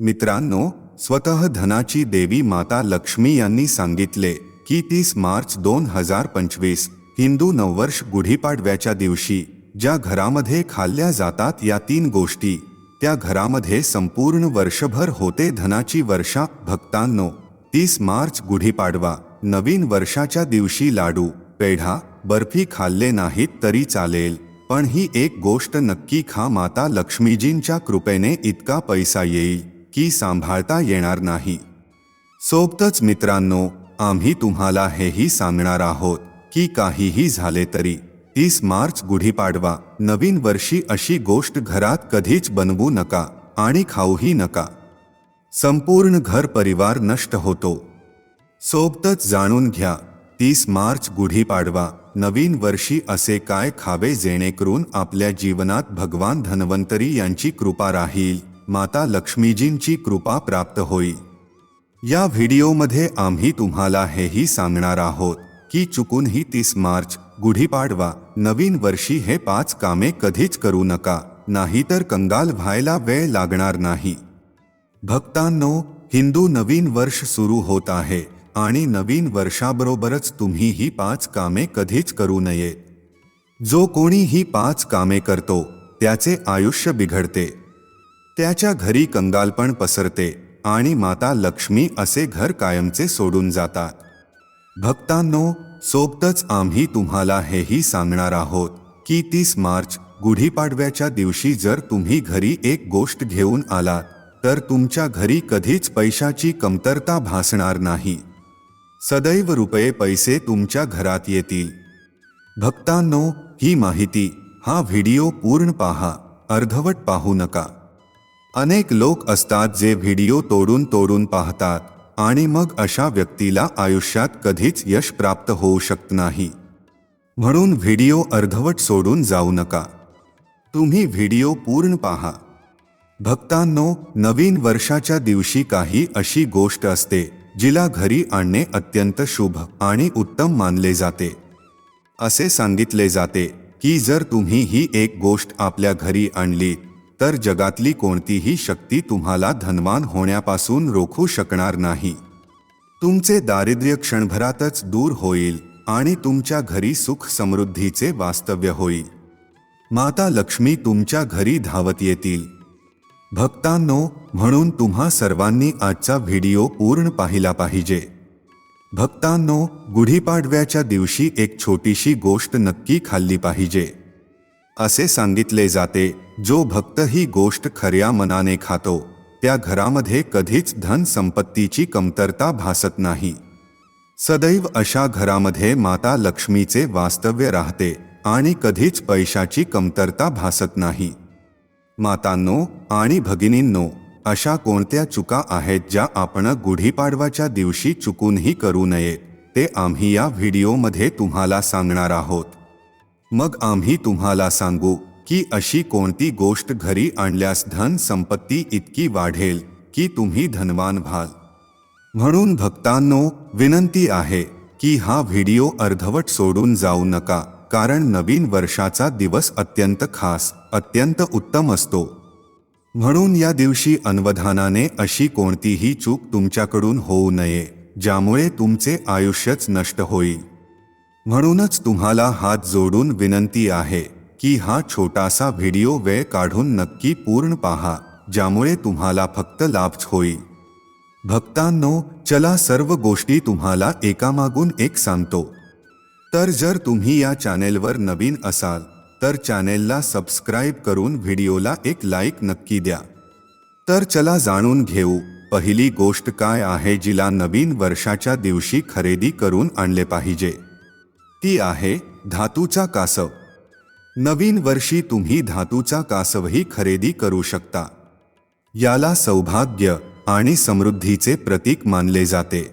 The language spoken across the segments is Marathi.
मित्रांनो स्वतः धनाची देवी माता लक्ष्मी यांनी सांगितले की तीस मार्च दोन हजार पंचवीस हिंदू नववर्ष गुढीपाडव्याच्या दिवशी ज्या घरामध्ये खाल्ल्या जातात या तीन गोष्टी त्या घरामध्ये संपूर्ण वर्षभर होते धनाची वर्षा भक्तांनो. तीस मार्च गुढीपाडवा नवीन वर्षाच्या दिवशी लाडू पेढा बर्फी खाल्ले नाहीत तरी चालेल पण ही एक गोष्ट नक्की खा माता लक्ष्मीजींच्या कृपेने इतका पैसा येईल. की सांभाळता येणार नाही. सोबतच मित्रांनो आम्ही तुम्हाला हेही सांगणार आहोत की काहीही झाले तरी तीस मार्च गुढीपाडवा नवीन वर्षी अशी गोष्ट घरात कधीच बनवू नका आणि खाऊही नका. संपूर्ण घर परिवार नष्ट होतो. सोबतच जाणून घ्या तीस मार्च गुढीपाडवा नवीन वर्षी असे काय खावे जेणेकरून आपल्या जीवनात भगवान धन्वंतरी यांची कृपा राहील? माता लक्ष्मीजींची कृपा प्राप्त होई. या व्हिडिओमध्ये आम्ही तुम्हाला हेही सांगणार आहोत की चुकूनही तीस मार्च गुढीपाडवा नवीन वर्षी हे पाच कामे कधीच करू नका नाहीतर कंगाल व्हायला वेळ लागणार नाही. भक्तांनो हिंदू नवीन वर्ष सुरू होत आहे आणि नवीन वर्षाबरोबरच तुम्ही ही पाच कामे कधीच करू नये. जो कोणी ही पाच कामे करतो त्याचे आयुष्य बिघडते. त्याच्या घरी कंगालपण पसरते आणि माता लक्ष्मी असे घर कायमचे सोडून जातात. भक्तांनो सोबतच आम्ही तुम्हाला हेही सांगणार आहोत की तीस मार्च गुढीपाडव्याच्या दिवशी जर तुम्ही घरी एक गोष्ट घेऊन आलात तर तुमच्या घरी कधीच पैशाची कमतरता भासणार नाही. सदैव रुपये पैसे तुमच्या घरात येतील. भक्तांनो ही माहिती हा व्हिडिओ पूर्ण पहा अर्धवट पाहू नका. अनेक लोक असतात जे व्हिडिओ तोडून तोडून पाहतात आणि मग अशा व्यक्तीला आयुष्यात कधीच यश प्राप्त होऊ शकत नाही. म्हणून व्हिडिओ अर्धवट सोडून जाऊ नका. तुम्ही व्हिडिओ पूर्ण पहा. भक्तांनो नवीन वर्षाच्या दिवशी काही अशी गोष्ट असते जिला घरी आणणे अत्यंत शुभ आणि उत्तम मानले जाते. असे सांगितले जाते की जर तुम्ही ही एक गोष्ट आपल्या घरी आणली तर जगातली कोणतीही शक्ती तुम्हाला धनवान होण्यापासून रोखू शकणार नाही. तुमचे दारिद्र्य क्षणभरातच दूर होईल आणि तुमच्या घरी सुख समृद्धीचे वास्तव्य होईल. माता लक्ष्मी तुमच्या घरी धावत येतील. भक्तांनो म्हणून तुम्हा सर्वांनी आजचा व्हिडिओ पूर्ण पाहिला पाहिजे. भक्तांनो गुढीपाडव्याच्या दिवशी एक छोटीशी गोष्ट नक्की खाल्ली पाहिजे. असे सांगितले जाते जो भक्त ही गोष्ट खऱ्या मनाने खातो त्या घरामध्ये कधीच धन संपत्तीची कमतरता भासत नाही. सदैव अशा घरामध्ये माता लक्ष्मीचे वास्तव्य राहते आणि कधीच पैशाची कमतरता भासत नाही. मातांनो आणि भगिनींनो अशा कोणत्या चुका आहेत ज्या आपण गुढीपाडवाच्या दिवशी चुकूनही करू नये ते आम्ही या व्हिडिओमध्ये तुम्हाला सांगणार आहोत. मग आम्ही तुम्हाला सांगू की अशी कोणती गोष्ट घरी आणल्यास धन संपत्ती इतकी वाढेल की तुम्ही धनवान व्हाल? म्हणून भक्तांनो विनंती आहे की हा व्हिडिओ अर्धवट सोडून जाऊ नका कारण नवीन वर्षाचा दिवस अत्यंत खास अत्यंत उत्तम असतो. म्हणून या दिवशी अनवधानाने अशी कोणतीही चूक तुमच्याकडून होऊ नये ज्यामुळे तुमचे आयुष्यच नष्ट होईल. म्हणूनच तुम्हाला हात जोडून विनंती आहे की हा छोटासा व्हिडिओ वेळ काढून नक्की पूर्ण पहा ज्यामुळे तुम्हाला फक्त लाभच होईल. भक्तांनो चला सर्व गोष्टी तुम्हाला एकामागून एक सांगतो. तर जर तुम्ही या चॅनेलवर नवीन असाल तर चॅनेलला सबस्क्राईब करून व्हिडिओला एक लाईक नक्की द्या. तर चला जाणून घेऊ पहिली गोष्ट काय आहे जिला नवीन वर्षाच्या दिवशी खरेदी करून आणले पाहिजे? ती आहे धातूचा कासव. नवीन वर्षी तुम्ही धातूचा कासवही खरेदी करू शकता. याला सौभाग्य आणि समृद्धीचे प्रतीक मानले जाते.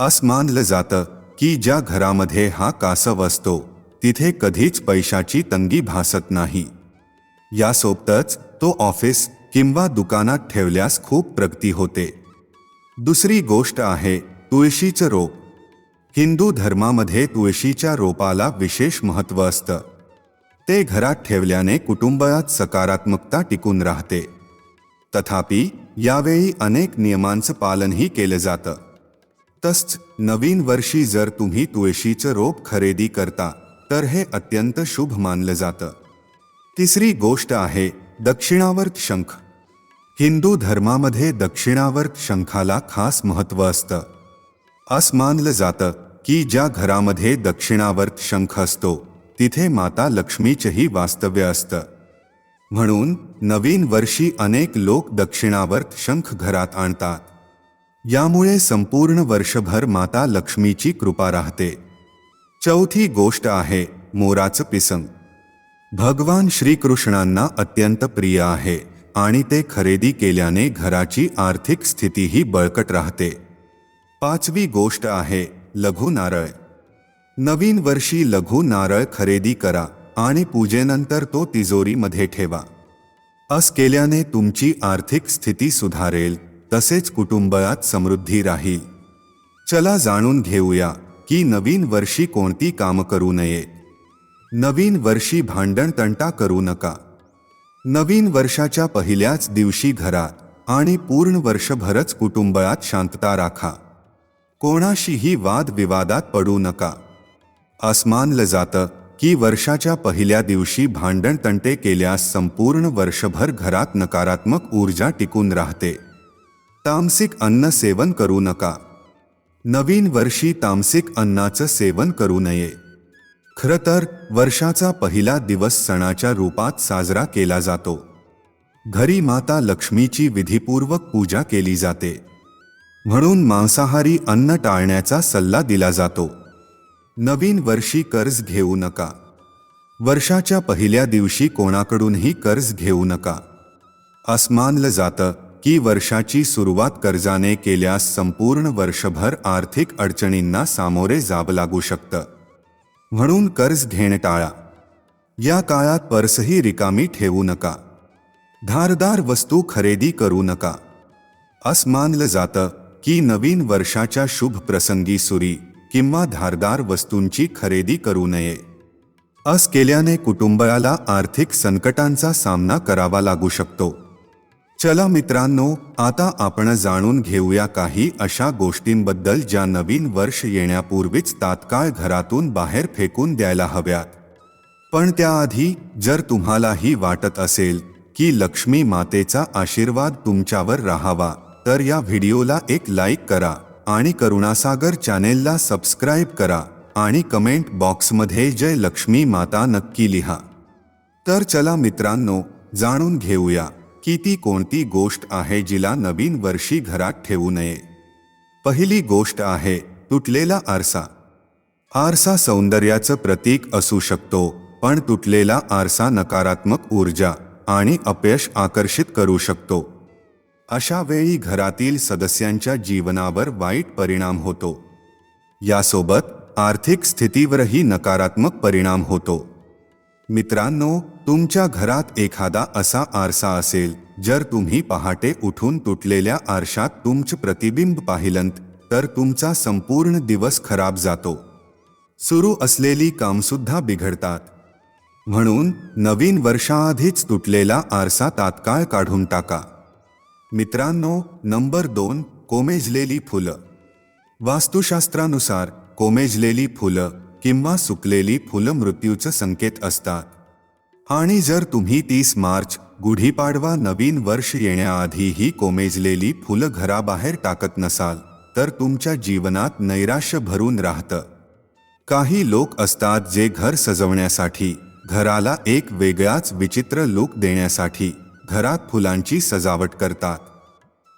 अस मानलं जातं की ज्या घरामध्ये हा कासव असतो तिथे कधीच पैशाची तंगी भासत नाही. यासोबतच तो ऑफिस किंवा दुकानात ठेवल्यास खूप प्रगती होते. दुसरी गोष्ट आहे तुळशीचं रोप. हिंदू धर्मामध्ये तुळशीच्या रोपाला विशेष महत्त्व असतं. ते घरात ठेवल्याने कुटुंबात सकारात्मकता टिकून राहते. तथापि यावेळी अनेक नियमांचं पालनही केलं जातं. तसंच नवीन वर्षी जर तुम्ही तुळशीचं रोप खरेदी करता तर हे अत्यंत शुभ मानलं जातं. तिसरी गोष्ट आहे दक्षिणावर्त शंख. हिंदू धर्मामध्ये दक्षिणावर्त शंखाला खास महत्त्व असतं. असं मानलं जातं की ज्या घरामध्ये दक्षिणावर्त शंख असतो तिथे माता लक्ष्मीचंही वास्तव्य असतं. म्हणून नवीन वर्षी अनेक लोक दक्षिणावर्त शंख घरात आणतात. यामुळे संपूर्ण वर्षभर माता लक्ष्मीची कृपा राहते. चौथी गोष्ट आहे मोराचं पिसंग. भगवान श्रीकृष्णांना अत्यंत प्रिय आहे आणि ते खरेदी केल्याने घराची आर्थिक स्थितीही बळकट राहते. पाचवी गोष्ट आहे लघु नारळ नवीन वर्षी लघु नारळ खरेदी करा आणि पूजेनंतर तो तिजोरीमध्ये ठेवा. अस केल्याने तुमची आर्थिक स्थिती सुधारेल तसेच कुटुंबात समृद्धी राहील. चला जाणून घेऊया की नवीन वर्षी कोणती कामं करू नये. नवीन वर्षी भांडण तंटा करू नका. नवीन वर्षाच्या पहिल्याच दिवशी घरात आणि पूर्ण वर्षभरच कुटुंबात शांतता राखा. कोणाशीही वादविवादात पडू नका. आसमानलं जातं की वर्षाच्या पहिल्या दिवशी भांडण तंटे केल्यास संपूर्ण वर्षभर घरात नकारात्मक ऊर्जा टिकून राहते. तामसिक अन्न सेवन करू नका. नवीन वर्षी तामसिक अन्नाचं सेवन करू नये. खरं तर वर्षाचा पहिला दिवस सणाच्या रूपात साजरा केला जातो. घरी माता लक्ष्मीची विधीपूर्वक पूजा केली जाते. म्हणून मांसाहारी अन्न टाळण्याचा सल्ला दिला जातो. नवीन वर्षी कर्ज घेऊ नका. वर्षाच्या पहिल्या दिवशी कोणाकडूनही कर्ज घेऊ नका. असमानलं जातं की वर्षाची सुरुवात कर्जाने केल्यास संपूर्ण वर्षभर आर्थिक अडचणींना सामोरे जावं लागू शकतं. म्हणून कर्ज घेणं टाळा. या काळात पर्सही रिकामी ठेवू नका. धारदार वस्तू खरेदी करू नका. असं मानलं जातं की नवीन वर्षाच्या शुभ प्रसंगी सुरी. किंवा धारदार वस्तूंची खरेदी करू नये. अस केल्याने कुटुंबाला आर्थिक संकटांचा सामना करावा लागू शकतो. चला मित्रांनो आता आपण जाणून घेऊया काही अशा गोष्टींबद्दल ज्या नवीन वर्ष येण्यापूर्वीच तात्काळ घरातून बाहेर फेकून द्यायला हव्यात. पण त्याआधी जर तुम्हालाही वाटत असेल की लक्ष्मी मातेचा आशीर्वाद तुमच्यावर राहावा तर या व्हिडिओला एक लाईक करा. आणि करुणासागर चॅनेलला सबस्क्राईब करा आणि कमेंट बॉक्समध्ये जय लक्ष्मी माता नक्की लिहा. तर चला मित्रांनो जाणून घेऊया की ती कोणती गोष्ट आहे जिला नवीन वर्षी घरात ठेवू नये. पहिली गोष्ट आहे तुटलेला आरसा. आरसा सौंदर्याचं प्रतीक असू शकतो पण तुटलेला आरसा नकारात्मक ऊर्जा आणि अपयश आकर्षित करू शकतो. अशा वेळी घरातील सदस्यांच्या जीवनावर वाईट परिणाम होतो. यासोबत आर्थिक स्थितीवरही नकारात्मक परिणाम होतो. मित्रांनो तुमच्या घरात एखादा असा आरसा असेल जर तुम्ही पहाटे उठून तुटलेल्या आरशात तुमचं प्रतिबिंब पाहिलंत तर तुमचा संपूर्ण दिवस खराब जातो. सुरू असलेली कामसुद्धा बिघडतात. म्हणून नवीन वर्षाआधीच तुटलेला आरसा तात्काळ काढून टाका. मित्रांनो नंबर दोन कोमेजलेली फुलं. वास्तुशास्त्रानुसार कोमेजलेली फुलं किंवा सुकलेली फुलं मृत्यूचं संकेत असतात. आणि जर तुम्ही तीस मार्च गुढीपाडवा नवीन वर्ष येण्याआधी ही कोमेजलेली फुलं घराबाहेर टाकत नसाल तर तुमच्या जीवनात नैराश्य भरून राहतं. काही लोक असतात जे घर सजवण्यासाठी घराला एक वेगळाच विचित्र लुक देण्यासाठी. घरात फुलांची सजावट करतात.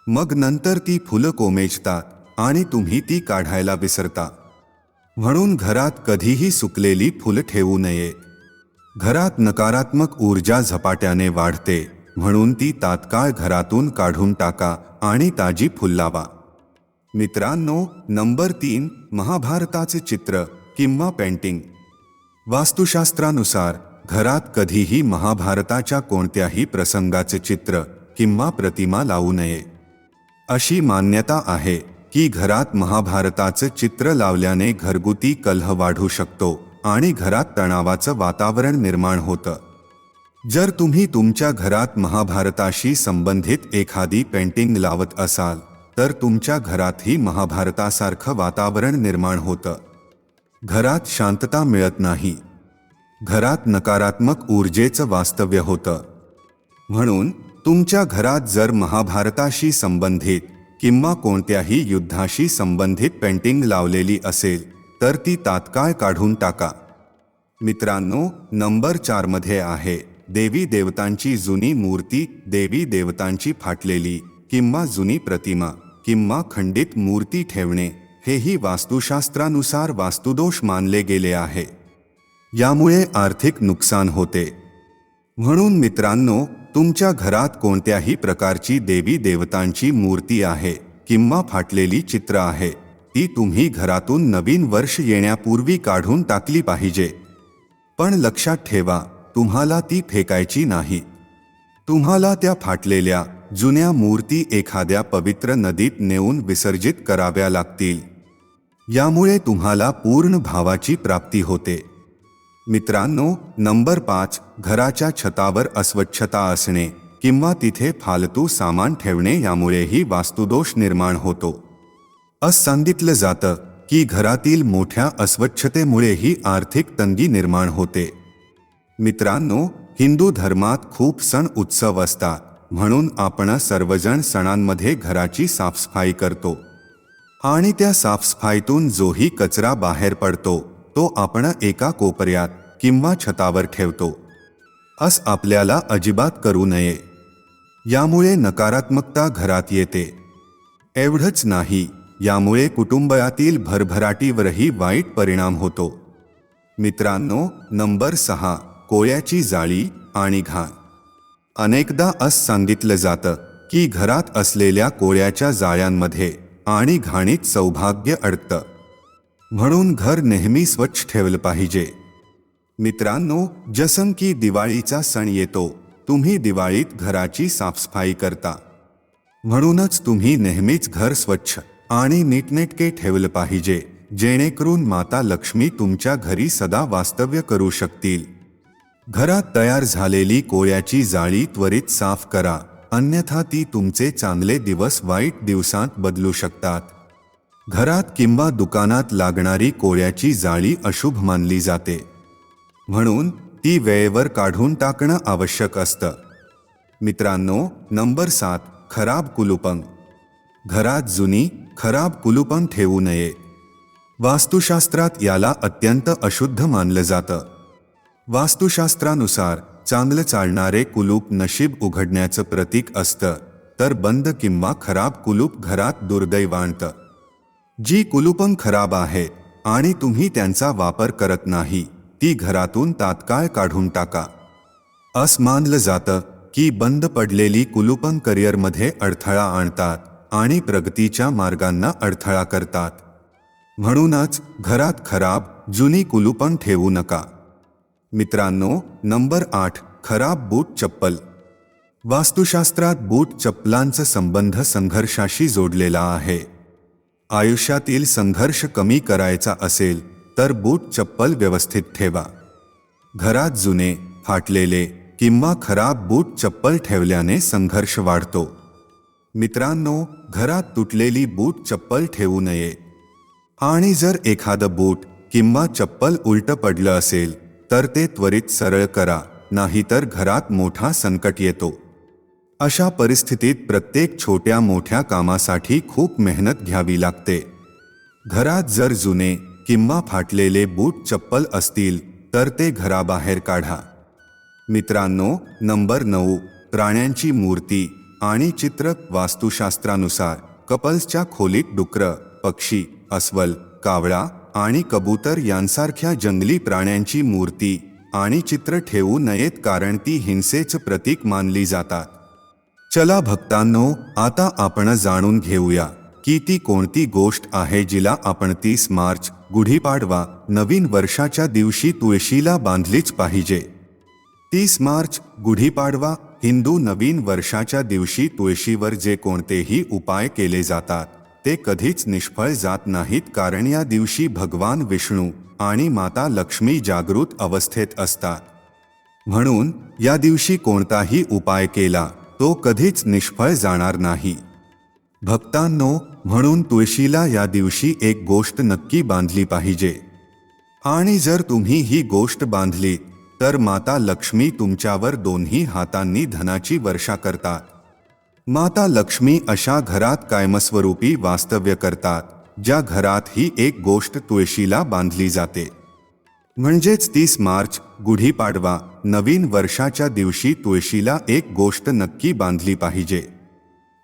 मग नंतर ती फुलं कोमेजतात आणि तुम्ही ती काढायला विसरता. म्हणून घरात कधीही सुकलेली फुलं ठेवू नये. घरात नकारात्मक ऊर्जा झपाट्याने वाढते म्हणून ती तात्काळ घरातून काढून टाका आणि ताजी फुल लावा. मित्रांनो नंबर तीन महाभारताचे चित्र किंवा पेंटिंग. वास्तुशास्त्रानुसार घरात कधीही महाभारताच्या कोणत्याही प्रसंगाचे चित्र किंवा प्रतिमा लावू नये. अशी मान्यता आहे की घरात महाभारताचं चित्र लावल्याने घरगुती कलह वाढू शकतो आणि घरात तणावाचं वातावरण निर्माण होतं. जर तुम्ही तुमच्या घरात महाभारताशी संबंधित एखादी पेंटिंग लावत असाल तर तुमच्या घरातही महाभारतासारखं वातावरण निर्माण होतं. घरात शांतता मिळत नाही. घरात नकारात्मक ऊर्जेचं वास्तव्य होतं. म्हणून तुमच्या घरात जर महाभारताशी संबंधित किंवा कोणत्याही युद्धाशी संबंधित पेंटिंग लावलेली असेल तर ती तात्काळ काढून टाका. मित्रांनो नंबर चारमध्ये आहे देवी देवतांची जुनी मूर्ती देवी देवतांची फाटलेली किंवा जुनी प्रतिमा किंवा खंडित मूर्ती ठेवणे हेही वास्तुशास्त्रानुसार वास्तुदोष मानले गेले आहे. यामुळे आर्थिक नुकसान होते. म्हणून मित्रांनो तुमच्या घरात कोणत्याही प्रकारची देवी देवतांची मूर्ती आहे किंवा फाटलेली चित्र आहे ती तुम्ही घरातून नवीन वर्ष येण्यापूर्वी काढून टाकली पाहिजे. पण लक्षात ठेवा तुम्हाला ती फेकायची नाही. तुम्हाला त्या फाटलेल्या जुन्या मूर्ती एखाद्या पवित्र नदीत नेऊन विसर्जित कराव्या लागतील. यामुळे तुम्हाला पूर्ण भावाची प्राप्ती होते. मित्रांनो नंबर पाच घराच्या छतावर अस्वच्छता असणे किंवा तिथे फालतू सामान ठेवणे यामुळेही वास्तुदोष निर्माण होतो. असं सांगितलं जातं की घरातील मोठ्या अस्वच्छतेमुळेही आर्थिक तंगी निर्माण होते. मित्रांनो हिंदू धर्मात खूप सण उत्सव असतात म्हणून आपण सर्वजण सणांमध्ये घराची साफसफाई करतो. आणि त्या साफसफाईतून जोही कचरा बाहेर पडतो. तो आपण एका कोपऱ्यात किंवा छतावर ठेवतो. अस आपल्याला अजिबात करू नये. यामुळे नकारात्मकता घरात येते. एवढंच नाही यामुळे कुटुंबातील भरभराटीवरही वाईट परिणाम होतो. मित्रांनो नंबर सहा कोळ्याची जाळी आणि घाण. अनेकदा अस सांगितलं जातं की घरात असलेल्या कोळ्याच्या जाळ्यांमध्ये आणि घाणीत सौभाग्य अडतं. म्हणून घर नेहमी स्वच्छ ठेवलं पाहिजे. मित्रांनो जसं की दिवाळीचा सण येतो तुम्ही दिवाळीत घराची साफसफाई करता. म्हणूनच तुम्ही नेहमीच घर स्वच्छ आणि नीटनेटके ठेवलं पाहिजे जेणेकरून माता लक्ष्मी तुमच्या घरी सदा वास्तव्य करू शकतील. घरात तयार झालेली कोळ्याची जाळी त्वरित साफ करा अन्यथा ती तुमचे चांगले दिवस वाईट दिवसांत बदलू शकतात. घरात किंवा दुकानात लागणारी कोळ्याची जाळी अशुभ मानली जाते. म्हणून ती वेळेवर काढून टाकणं आवश्यक असतं. मित्रांनो नंबर सात खराब कुलुपंग घरात जुनी खराब कुलुपंग ठेवू नये. वास्तुशास्त्रात याला अत्यंत अशुद्ध मानलं जातं. वास्तुशास्त्रानुसार चांगलं चालणारे कुलूप नशीब उघडण्याचं प्रतीक असतं तर बंद किंवा खराब कुलूप घरात दुर्दैव आणतं जी कुलूपं खराब आहेत आणि तुम्ही त्यांचा वापर करत नाही ती घरातून तात्काळ काढून टाका. अस मानलं जातं की बंद पडलेली कुलूपन करिअरमध्ये अडथळा आणतात आणि प्रगतीच्या मार्गांना अडथळा करतात. म्हणूनच घरात खराब जुनी कुलूपन ठेवू नका. मित्रांनो नंबर आठ खराब बूट चप्पल. वास्तुशास्त्रात बूट चप्पलांचा संबंध संघर्षाशी जोडलेला आहे. आयुष्यातील संघर्ष कमी करायचा असेल तर बूट चप्पल व्यवस्थित ठेवा. घरात जुने फाटलेले किंवा खराब बूट चप्पल ठेवल्याने संघर्ष वाढतो. मित्रांनो घरात तुटलेली बूट चप्पल ठेवू नये. आणि जर एखादं बूट किंवा चप्पल उलट पडलं असेल तर ते त्वरित सरळ करा नाहीतर घरात मोठा संकट येतो. अशा परिस्थितीत प्रत्येक छोट्या मोठ्या कामासाठी खूप मेहनत घ्यावी लागते. घरात जर जुने किंवा फाटलेले बूट चप्पल असतील तर ते घराबाहेर काढा. मित्रांनो नंबर नऊ प्राण्यांची मूर्ती आणि चित्र वास्तुशास्त्रानुसार कपल्सच्या खोलीत डुकरं पक्षी अस्वल कावळा आणि कबूतर यांसारख्या जंगली प्राण्यांची मूर्ती आणि चित्र ठेवू नयेत कारण ती हिंसेचं प्रतीक मानली जातात. चला भक्तांनो आता आपण जाणून घेऊया की ती कोणती गोष्ट आहे जिला आपण तीस मार्च गुढीपाडवा नवीन वर्षाच्या दिवशी तुळशीला बांधलीच पाहिजे. तीस मार्च गुढीपाडवा हिंदू नवीन वर्षाच्या दिवशी तुळशीवर जे कोणतेही उपाय केले जातात ते कधीच निष्फळ जात नाहीत कारण या दिवशी भगवान विष्णू आणि माता लक्ष्मी जागृत अवस्थेत असतात. म्हणून या दिवशी कोणताही उपाय केला तो कधीच निष्फळ जाणार नाही. भक्तांनो म्हणून तुळशीला या दिवशी एक गोष्ट नक्की बांधली पाहिजे. आणि जर तुम्ही ही गोष्ट बांधली तर माता लक्ष्मी तुमच्यावर दोन्ही हातांनी धनाची वर्षा करतात. माता लक्ष्मी अशा घरात कायमस्वरूपी वास्तव्य करतात ज्या घरात ही एक गोष्ट तुळशीला बांधली जाते. म्हणजेच तीस मार्च गुढीपाडवा नवीन वर्षाच्या दिवशी तुळशीला एक गोष्ट नक्की बांधली पाहिजे.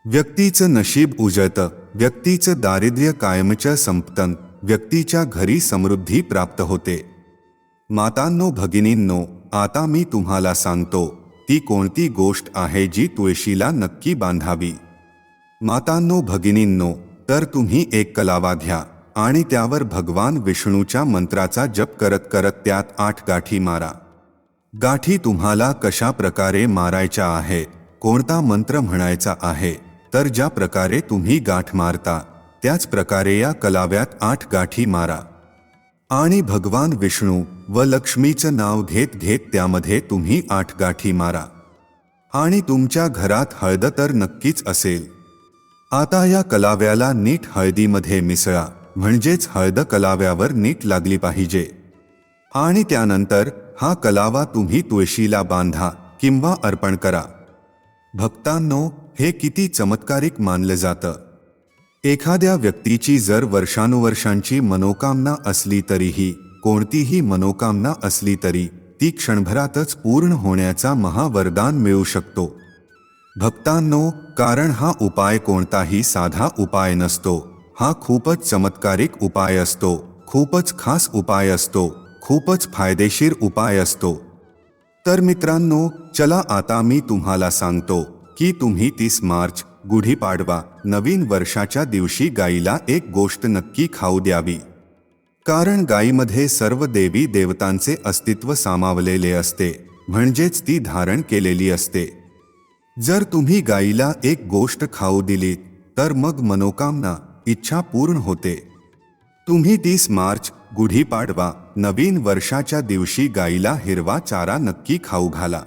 व्यक्तीचं नशीब उजळतं व्यक्तीचं दारिद्र्य कायमचं संपतन व्यक्तीच्या घरी समृद्धी प्राप्त होते. मातांनो भगिनींनो आता मी तुम्हाला सांगतो ती कोणती गोष्ट आहे जी तुळशीला नक्की बांधावी? मातांनो भगिनींनो तर तुम्ही एक कलावा घ्या. आणि त्यावर भगवान विष्णूच्या मंत्राचा जप करत करत त्यात आठ गाठी मारा. गाठी तुम्हाला कशा प्रकारे मारायच्या आहे कोणता मंत्र म्हणायचा आहे तर ज्या प्रकारे तुम्ही गाठ मारता त्याच प्रकारे या कलाव्यात आठ गाठी मारा. आणि भगवान विष्णू व लक्ष्मीचं नाव घेत घेत त्यामध्ये तुम्ही आठ गाठी मारा. आणि तुमच्या घरात हळद तर नक्कीच असेल. आता या कलाव्याला नीट हळदीमध्ये मिसळा. म्हणजेच हळद कलाव्यावर नीट लागली पाहिजे. आणि त्यानंतर हा कलावा तुम्ही तुळशीला बांधा किंवा अर्पण करा. भक्तांनो हे किती चमत्कारिक मानलं जातं. एखाद्या व्यक्तीची जर वर्षानुवर्षांची मनोकामना असली तरीही कोणतीही मनोकामना असली तरी ती क्षणभरातच पूर्ण होण्याचा महावरदान मिळू शकतो. भक्तांनो कारण हा उपाय कोणताही साधा उपाय नसतो. हा खूपच चमत्कारिक उपाय असतो खूपच खास उपाय असतो खूपच फायदेशीर उपाय असतो. तर मित्रांनो चला आता मी तुम्हाला सांगतो की तुम्ही तीस मार्च गुढीपाडवा नवीन वर्षाच्या दिवशी गाईला एक गोष्ट नक्की खाऊ द्यावी. कारण गायीमध्ये सर्व देवी देवतांचे अस्तित्व सामावलेले असते म्हणजेच ती धारण केलेली असते. जर तुम्ही गाईला एक गोष्ट खाऊ दिलीत तर मग मनोकामना इच्छा पूर्ण होते. तुम्ही तीस मार्च गुढीपाडवा नवीन वर्षाच्या दिवशी गाईला हिरवा चारा नक्की खाऊ घाला.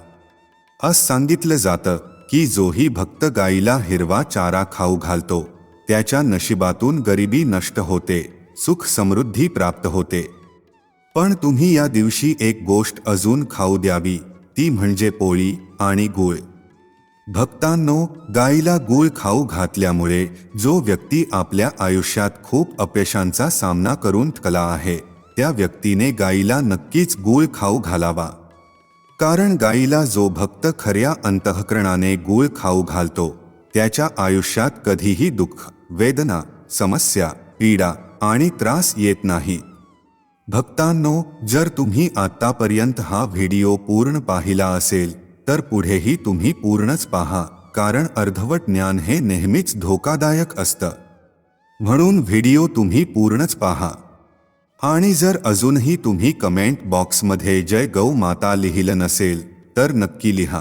असं सांगितलं जातं की जोही भक्त गाईला हिरवा चारा खाऊ घालतो. त्याच्या नशिबातून गरिबी नष्ट होते सुख समृद्धी प्राप्त होते. पण तुम्ही या दिवशी एक गोष्ट अजून खाऊ द्यावी ती म्हणजे पोळी आणि गूळ. भक्तांनो गाईला गूळ खाऊ घातल्यामुळे जो व्यक्ती आपल्या आयुष्यात खूप अपयशांचा सामना करून थकला आहे त्या व्यक्तीने गाईला नक्कीच गूळ खाऊ घालावा. कारण गाईला जो भक्त खऱ्या अंतःकरणाने गूळ खाऊ घालतो त्याच्या आयुष्यात कधीही दुःख वेदना समस्या पीडा आणि त्रास येत नाही. भक्तांनो जर तुम्ही आत्तापर्यंत हा व्हिडिओ पूर्ण पाहिला असेल तर पुढेही तुम्ही पूर्णच पहा कारण अर्धवट ज्ञान हे नेहमीच धोकादायक असतं. म्हणून व्हिडिओ तुम्ही पूर्णच पहा. आणि जर अजूनही तुम्ही कमेंट बॉक्समध्ये जय गौ माता लिहिलं नसेल तर नक्की लिहा.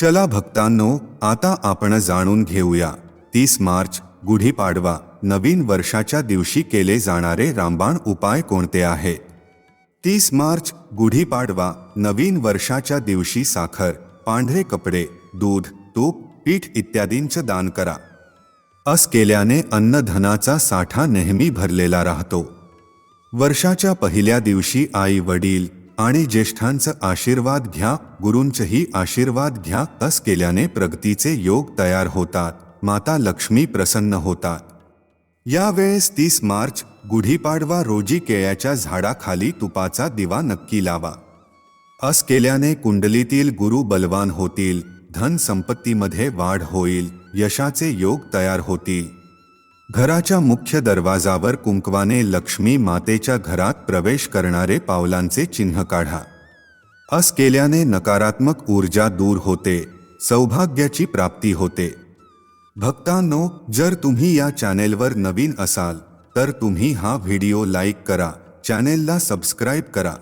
चला भक्तांनो आता आपण जाणून घेऊया. तीस मार्च गुढीपाडवा नवीन वर्षाच्या दिवशी केले जाणारे रामबाण उपाय कोणते आहेत तीस मार्च गुढीपाडवा नवीन वर्षाच्या दिवशी साखर पांढरे कपडे दूध तूप पीठ इत्यादींचं दान करा. अस केल्याने अन्नधनाचा साठा नेहमी भरलेला राहतो. वर्षाच्या पहिल्या दिवशी आई वडील आणि ज्येष्ठांचं आशीर्वाद घ्या गुरूंचंही आशीर्वाद घ्या तस केल्याने प्रगतीचे योग तयार होतात माता लक्ष्मी प्रसन्न होतात. यावेळेस तीस मार्च गुढीपाडवा रोजी केळ्याच्या झाडाखाली तुपाचा दिवा नक्की लावा. अस केल्याने कुंडलीतील गुरु बलवान होतील धन संपत्तीमध्ये वाढ होईल यशाचे योग तयार होतील. घराच्या मुख्य दरवाजावर कुंकवाने लक्ष्मी मातेच्या घरात प्रवेश करणारे पावलांचे चिन्ह काढा. अस केल्याने नकारात्मक ऊर्जा दूर होते सौभाग्याची प्राप्ती होते. भक्तांनो, जर तुम्ही या चॅनेलवर नवीन असाल, तर तुम्ही हा व्हिडिओ लाईक करा, चॅनेलला सबस्क्राईब करा.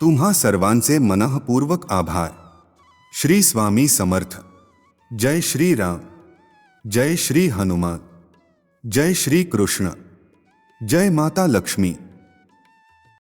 तुम्हा सर्वांचे मनःपूर्वक आभार. श्री स्वामी समर्थ. जय श्री राम. जय श्री हनुमान. जय श्री कृष्ण. जय माता लक्ष्मी.